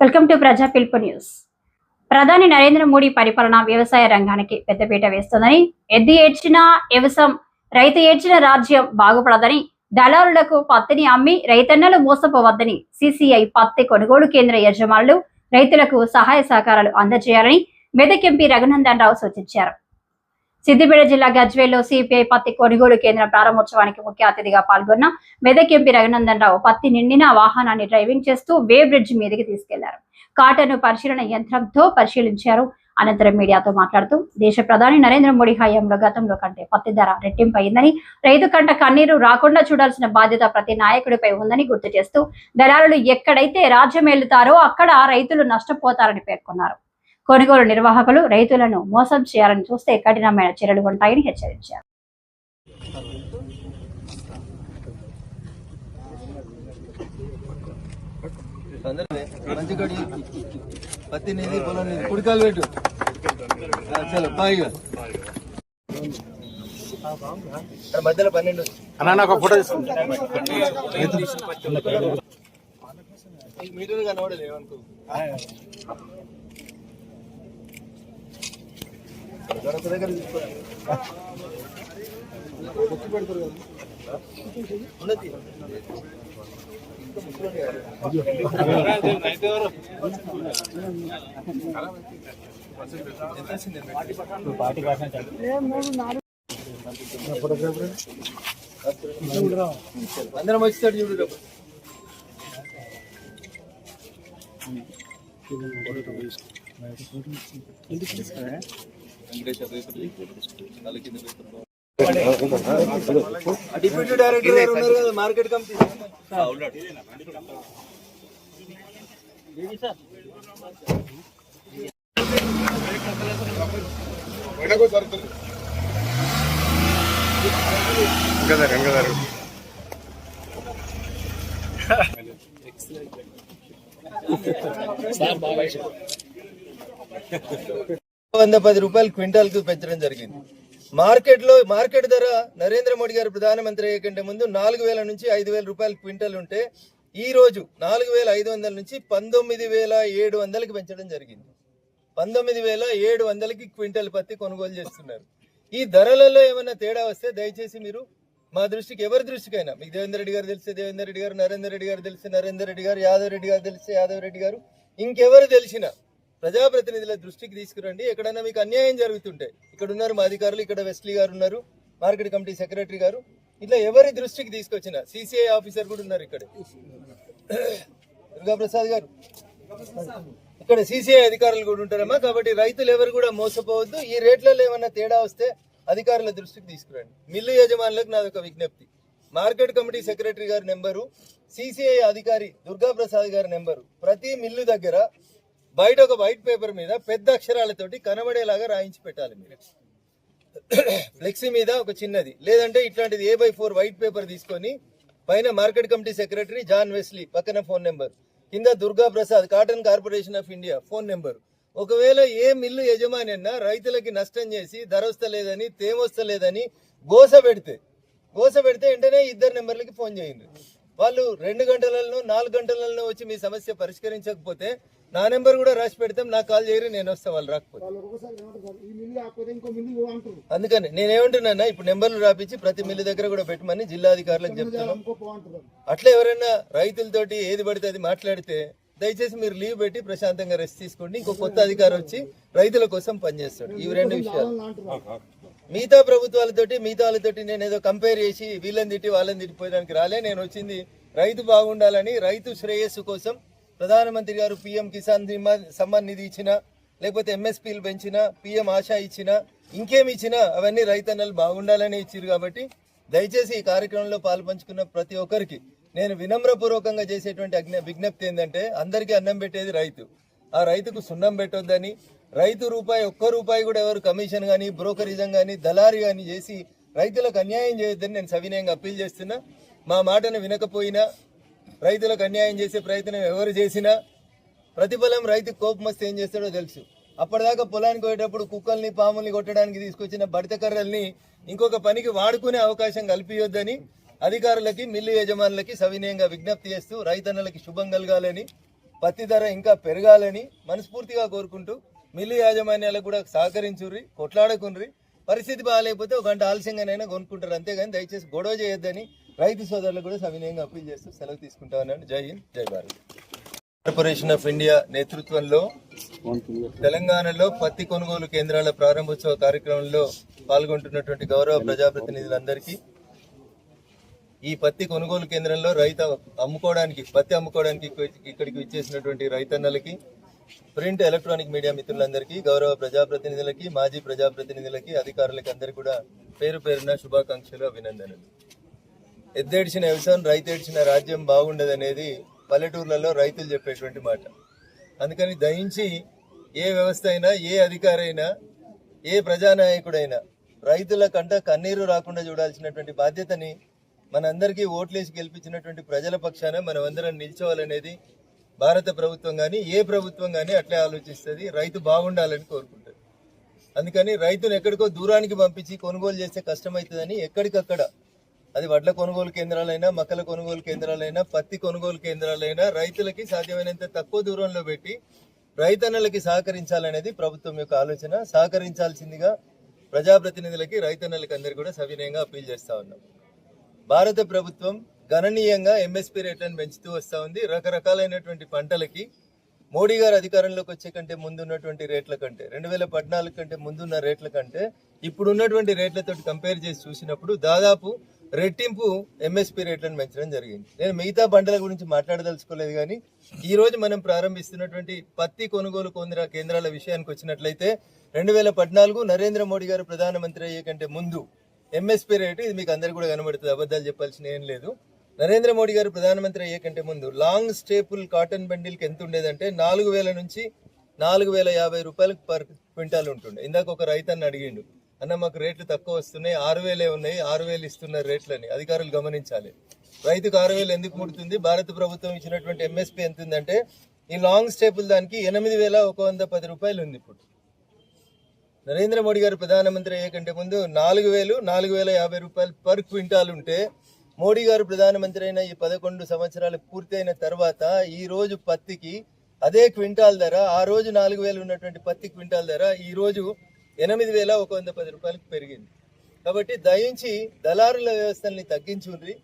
Welcome to ప్రజా పిలుపు news. ప్రధాని నరేంద్ర మోడీ పరిపాలన వ్యవసాయ రంగానికి పెద్దపీట వేస్తుందని ఎద్దు ఏడ్చిన వ్యవసాయం రైతు ఏడ్చిన రాజ్యం బాగుపడదని దళారులకు పత్తిని అమ్మి రైతన్నలు మోసపోవద్దని సిసిఐ పత్తి కొనుగోలు కేంద్ర యజమానులు రైతులకు సహాయ సహకారాలు అందజేయాలని మెదక్ ఎంపీ రఘునందన్ రావు సూచించారు. సిద్దిపేట జిల్లా గజ్వేల్లో సిపిఐ పత్తి కొనుగోలు కేంద్రం ప్రారంభోత్సవానికి ముఖ్య అతిథిగా పాల్గొన్న మెదక్ ఎంపీ రఘునందన్ రావు పత్తి నిండిన వాహనాన్ని డ్రైవింగ్ చేస్తూ వే బ్రిడ్జ్ మీదకి తీసుకెళ్ళారు. కాటను పరిశీలన యంత్రంతో పరిశీలించారు. అనంతరం మీడియాతో మాట్లాడుతూ దేశ ప్రధాని నరేంద్ర మోడీ హయాంలో గతంలో కంటే పత్తి ధర రెట్టింపు అయిందని రైతు కంట కన్నీరు రాకుండా చూడాల్సిన బాధ్యత ప్రతి నాయకుడిపై ఉందని గుర్తు చేస్తూ దళారులు ఎక్కడైతే రాజ్యం వెళ్తారో అక్కడ రైతులు నష్టపోతారని పేర్కొన్నారు. కొనుగోలు నిర్వాహకులు రైతులను మోసం చేయాలని చూస్తే కఠినమైన చర్యలు ఉంటాయని హెచ్చరించారు. పత్తి నీది పొలం నీది కుడికాలు పెట్టు ఆ, చలో పాయిగా ఇక్కడ మధ్యలో పన్నెండు అన్న నాకు ఒక ఫోటో తీసుకుంటా మీటర్ కనబడదు ఏమనుకో ఒక దగ్గర తీసుకోరా. ఒత్తి పెడతారు కదా. ఉన్నది. ఇంకా ముసలోడు కాదు. ఎంత వచ్చింది? అందరం వచ్చేసాడు చూడు ఎందుకు తీసుకురా డిప్యూటీ డైరెక్టర్ గారు ఉన్నారు కదా మార్కెట్ కమిటీ గంగాధర్ గంగాధర్ వంద పది రూపాయలు క్వింటాల్కి పెంచడం జరిగింది. మార్కెట్లో మార్కెట్ ధర నరేంద్ర మోడీ గారు ప్రధానమంత్రి అయ్యే కంటే ముందు నాలుగు వేల నుంచి ఐదు వేల రూపాయలు క్వింటల్ ఉంటే ఈ రోజు నాలుగు వేల ఐదు వందల నుంచి పంతొమ్మిది వేల ఏడు వందలకి పెంచడం జరిగింది. పంతొమ్మిది వేల ఏడు వందలకి క్వింటల్ పత్తి కొనుగోలు చేస్తున్నారు. ఈ ధరలలో ఏమైనా తేడా వస్తే దయచేసి మీరు మా దృష్టికి ఎవరి దృష్టికైనా మీకు దేవేందర్ రెడ్డి గారు తెలిస్తే దేవేందర్ రెడ్డి గారు నరేందర్ రెడ్డి గారు తెలిస్తే నరేందర్ రెడ్డి గారు యాదవ్ రెడ్డి గారు తెలిస్తే యాదవ్ రెడ్డి గారు ఇంకెవరు తెలిసినా ప్రజాప్రతినిధుల దృష్టికి తీసుకురండి. ఎక్కడైనా మీకు అన్యాయం జరుగుతుంటే ఇక్కడ ఉన్నారు మా అధికారులు ఇక్కడ వెస్లీ గారు ఉన్నారు మార్కెట్ కమిటీ సెక్రటరీ గారు. ఇట్లా ఎవరి దృష్టికి తీసుకొచ్చిన సిసిఐ ఆఫీసర్ కూడా ఉన్నారు ఇక్కడ. దుర్గాప్రసాద్ గారు ఇక్కడ సీసీఐ అధికారులు కూడా ఉంటారమ్మా. కాబట్టి రైతులు ఎవరు కూడా మోసపోవద్దు. ఈ రేట్లలో ఏమన్నా తేడా వస్తే అధికారుల దృష్టికి తీసుకురండి. మిల్లు యజమానులకు నాది ఒక విజ్ఞప్తి. మార్కెట్ కమిటీ సెక్రటరీ గారి నెంబరు సిసిఐ అధికారి దుర్గాప్రసాద్ గారి నెంబరు. ప్రతి మిల్లు దగ్గర బయట ఒక వైట్ పేపర్ మీద పెద్ద అక్షరాలతోటి కనబడేలాగా రాయించి పెట్టాలి మీరు. ఫ్లెక్సీ మీద ఒక చిన్నది. లేదంటే ఇట్లాంటిది A by four white paper తీసుకొని పైన market committee secretary John Wesley పక్కన ఫోన్ నెంబర్. కింద Durga Prasad cotton corporation of India phone number. ఒకవేళ ఏ మిల్లు యజమాని అన్నా రైతులకి నష్టం చేసి ధర వస్తలేదని తేమొస్తలేదని గోస పెడితే గోస పెడితే వెంటనే ఇద్దరు నెంబర్లకి ఫోన్ చేయండి. వాళ్ళు రెండు గంటలలో నాలుగు గంటలలో వచ్చి మీ సమస్య పరిష్కరించకపోతే నా నెంబర్ కూడా రాసి పెడతాం నాకు కాల్ చేయరు నేను వస్తా వాళ్ళు రాకపోతే. అందుకని నేనేమంటున్నా ఇప్పుడు నెంబర్లు రాపించి ప్రతి మిల్లు దగ్గర కూడా పెట్టమని జిల్లాధికారులకు చెప్తున్నాం. అట్లా ఎవరైనా రైతులతోటి ఏది పడితే అది మాట్లాడితే దయచేసి మీరు లీవ్ పెట్టి ప్రశాంతంగా రెస్ట్ తీసుకోండి. ఇంకో కొత్త అధికారి వచ్చి రైతుల కోసం పనిచేస్తాడు. ఇవి రెండు విషయాలు. మిగతా ప్రభుత్వాలతోటి మిగతా వాళ్ళతోటి నేను ఏదో కంపేర్ చేసి వీళ్ళని తిట్టి వాళ్ళని తిట్టిపోయడానికి రాలే. నేను వచ్చింది రైతు బాగుండాలని రైతు శ్రేయస్సు కోసం ప్రధానమంత్రి గారు పిఎం కిసాన్ సమ్మాన్ నిధి ఇచ్చిన లేకపోతే ఎంఎస్పీలు పెంచిన పిఎం ఆశా ఇచ్చిన ఇంకేమి ఇచ్చినా అవన్నీ రైతన్నలు బాగుండాలని ఇచ్చారు కాబట్టి దయచేసి ఈ కార్యక్రమంలో పాల్పంచుకున్న ప్రతి ఒక్కరికి నేను వినమ్రపూర్వకంగా చేసేటువంటి అజ్ఞ- విజ్ఞప్తి ఏంటంటే అందరికీ అన్నం పెట్టేది రైతు. ఆ రైతుకు సున్నం పెట్టొద్దని రైతు రూపాయి ఒక్క రూపాయి కూడా ఎవరు కమిషన్ కానీ బ్రోకరిజం కానీ దళారీ కానీ చేసి రైతులకు అన్యాయం చేయొద్దని నేను సవినయంగా అప్పీల్ చేస్తున్నా. మా మాటను వినకపోయినా రైతులకు అన్యాయం చేసే ప్రయత్నం ఎవరు చేసినా ప్రతిఫలం రైతు కోపం వస్తే ఏం చేస్తాడో తెలుసు. అప్పటిదాకా పొలానికి పోయేటప్పుడు కుక్కల్ని పాముల్ని కొట్టడానికి తీసుకొచ్చిన బడిత కర్రల్ని ఇంకొక పనికి వాడుకునే అవకాశం కల్పించొద్దని అధికారులకి మిల్లు యజమానులకి సవినయంగా విజ్ఞప్తి చేస్తూ రైతన్నలకి శుభం కలగాలని పత్తి ధర ఇంకా పెరగాలని మనస్ఫూర్తిగా కోరుకుంటూ మిల్లు యాజమాన్యాలకు కూడా సహకరించుర్రి కొట్లాడకుండ్రి. పరిస్థితి బాగాలేకపోతే ఒక గంట ఆలస్యంగానైనా కొనుక్కుంటారు. అంతేగాని దయచేసి గొడవ చేయొద్దని రైతు సోదరులు కూడా సవినయంగా అప్పీల్ చేస్తూ సెలవు తీసుకుంటా ఉన్నాను. జై హింద్ జై భారత్. కార్పొరేషన్ ఆఫ్ ఇండియా నేతృత్వంలో తెలంగాణలో పత్తి కొనుగోలు కేంద్రాల ప్రారంభోత్సవ కార్యక్రమంలో పాల్గొంటున్నటువంటి గౌరవ ప్రజాప్రతినిధులందరికీ ఈ పత్తి కొనుగోలు కేంద్రంలో రైతు అమ్ముకోవడానికి పత్తి అమ్ముకోవడానికి ఇక్కడికి ఇచ్చేసినటువంటి రైతన్నలకి ప్రింట్ ఎలక్ట్రానిక్ మీడియా మిత్రులందరికీ గౌరవ ప్రజాప్రతినిధులకి మాజీ ప్రజాప్రతినిధులకి అధికారులకి అందరికీ కూడా పేరు పేరున శుభాకాంక్షలు అభినందనలు. ఎద్దేడిచిన వ్యవసాయం రైతేడ్చిన రాజ్యం బాగుండదనేది పల్లెటూర్లలో రైతులు చెప్పేటువంటి మాట. అందుకని దయించి ఏ వ్యవస్థ అయినా ఏ అధికారైనా ఏ ప్రజానాయకుడైనా రైతుల కంట కన్నీరు రాకుండా చూడాల్సినటువంటి బాధ్యతని మనందరికీ ఓట్లేసి గెలిపించినటువంటి ప్రజల పక్షాన మనం అందరం నిల్చోవాలనేది భారత ప్రభుత్వం కానీ ఏ ప్రభుత్వం కానీ అట్లే ఆలోచిస్తుంది. రైతు బాగుండాలని కోరుకుంటుంది. అందుకని రైతును ఎక్కడికో దూరానికి పంపించి కొనుగోలు చేస్తే కష్టమవుతుందని ఎక్కడికక్కడ అది వడ్ల కొనుగోలు కేంద్రాలైనా మక్కల కొనుగోలు కేంద్రాలైనా పత్తి కొనుగోలు కేంద్రాలైనా రైతులకి సాధ్యమైనంత తక్కువ దూరంలో పెట్టి రైతన్నలకి సహకరించాలనేది ప్రభుత్వం యొక్క ఆలోచన. సహకరించాల్సిందిగా ప్రజాప్రతినిధులకి రైతన్నలకి అందరికీ కూడా సవినయంగా అప్పీల్ చేస్తా ఉన్నాం. భారత ప్రభుత్వం గణనీయంగా ఎంఎస్పీ రేట్లను పెంచుతూ వస్తూ ఉంది. రకరకాలైనటువంటి పంటలకి మోడీ గారు అధికారంలోకి వచ్చే కంటే ముందు ఉన్నటువంటి రేట్ల కంటే రెండు వేల పద్నాలుగు కంటే ముందున్న రేట్ల కంటే ఇప్పుడు ఉన్నటువంటి రేట్లతో కంపేర్ చేసి చూసినప్పుడు దాదాపు రెట్టింపు ఎంఎస్పీ రేట్లను పెంచడం జరిగింది. నేను మిగతా పంటల గురించి మాట్లాడదలుచుకోలేదు కానీ ఈ రోజు మనం ప్రారంభిస్తున్నటువంటి పత్తి కొనుగోలు కేంద్ర కేంద్రాల విషయానికి వచ్చినట్లయితే రెండు వేల పద్నాలుగు నరేంద్ర మోడీ గారు ప్రధానమంత్రి అయ్యే కంటే ముందు ఎంఎస్పీ రేటు ఇది మీకు అందరు కూడా కనబడుతుంది. అబద్ధాలు చెప్పాల్సిన ఏం లేదు. నరేంద్ర మోడీ గారు ప్రధానమంత్రి అయ్యే కంటే ముందు లాంగ్ స్టేపుల్ కాటన్ బండిల్కి ఎంత ఉండేదంటే నాలుగు వేల నుంచి నాలుగు వేల యాభై రూపాయలకు పర్ క్వింటాల్ ఉంటుండే. ఇందాక ఒక రైతన్న అడిగిండు అన్న మాకు రేట్లు తక్కువ వస్తున్నాయి ఆరు వేలే ఉన్నాయి ఆరు వేలు ఇస్తున్నారు రేట్లని అధికారులు గమనించాలి. రైతుకు ఆరు వేలు ఎందుకు ముడుతుంది? భారత ప్రభుత్వం ఇచ్చినటువంటి ఎంఎస్పీ ఎంత ఉందంటే ఈ లాంగ్ స్టేపుల్ దానికి ఎనిమిది వేల ఒక వంద పది రూపాయలు ఉంది ఇప్పుడు. నరేంద్ర మోడీ గారు ప్రధానమంత్రి అయ్యే కంటే ముందు నాలుగు వేలు నాలుగు వేల యాభై రూపాయలు పర్ క్వింటాల్ ఉంటే మోడీ గారు ప్రధానమంత్రి అయిన ఈ పదకొండు సంవత్సరాలు పూర్తయిన తర్వాత ఈ రోజు పత్తికి అదే క్వింటాల్ ధర ఆ రోజు నాలుగు వేలు ఉన్నటువంటి పత్తి క్వింటాల్ ధర ఈ రోజు ఎనిమిది వేల ఒక వంద పది రూపాయలకు పెరిగింది. కాబట్టి దయించి దళారుల వ్యవస్థల్ని తగ్గించుండ్రి.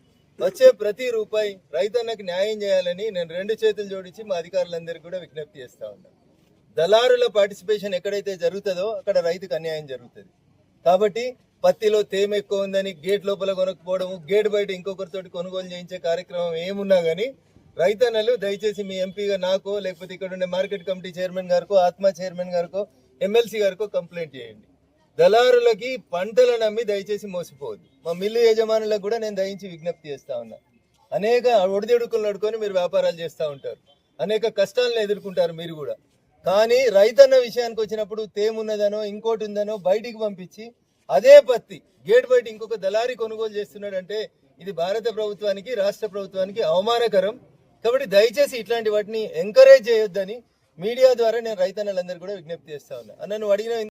వచ్చే ప్రతి రూపాయి రైతన్నకు న్యాయం చేయాలని నేను రెండు చేతులు జోడించి మా అధికారులందరికీ కూడా విజ్ఞప్తి చేస్తా ఉన్నాను. దళారుల పార్టిసిపేషన్ ఎక్కడైతే జరుగుతుందో అక్కడ రైతుకు అన్యాయం జరుగుతుంది. కాబట్టి పత్తిలో తేమ ఎక్కువ ఉందని గేట్ లోపల కొనకపోవడం గేట్ బయట ఇంకొకరితోటి కొనుగోలు చేయించే కార్యక్రమం ఏమున్నా కానీ రైతన్నలు దయచేసి మీ ఎంపీగా నాకో లేకపోతే ఇక్కడ ఉండే మార్కెట్ కమిటీ చైర్మన్ గారికో ఆత్మ చైర్మన్ గారికో ఎమ్మెల్సీ గారికో కంప్లైంట్ చేయండి. దళారులకి పంటలు నమ్మి దయచేసి మోసిపోవద్దు. మా మిల్లు యజమానులకు కూడా నేను దయించి విజ్ఞప్తి చేస్తా ఉన్నా. అనేక ఒడిదుడుకులు నడుకొని మీరు వ్యాపారాలు చేస్తూ ఉంటారు. అనేక కష్టాలను ఎదుర్కొంటారు మీరు కూడా. కానీ రైతన్న విషయానికి వచ్చినప్పుడు తేమున్నదనో ఇంకోటి ఉందనో బయటికి పంపించి అదే పత్తి గేట్ బయట ఇంకొక దళారి కొనుగోలు చేస్తున్నాడంటే ఇది భారత ప్రభుత్వానికి రాష్ట్ర ప్రభుత్వానికి అవమానకరం. కాబట్టి దయచేసి ఇట్లాంటి వాటిని ఎంకరేజ్ చేయొద్దని మీడియా ద్వారా నేను రైతన్నలందరూ కూడా విజ్ఞప్తి చేస్తా ఉన్నా. అన్న నువ్వు అడిగిన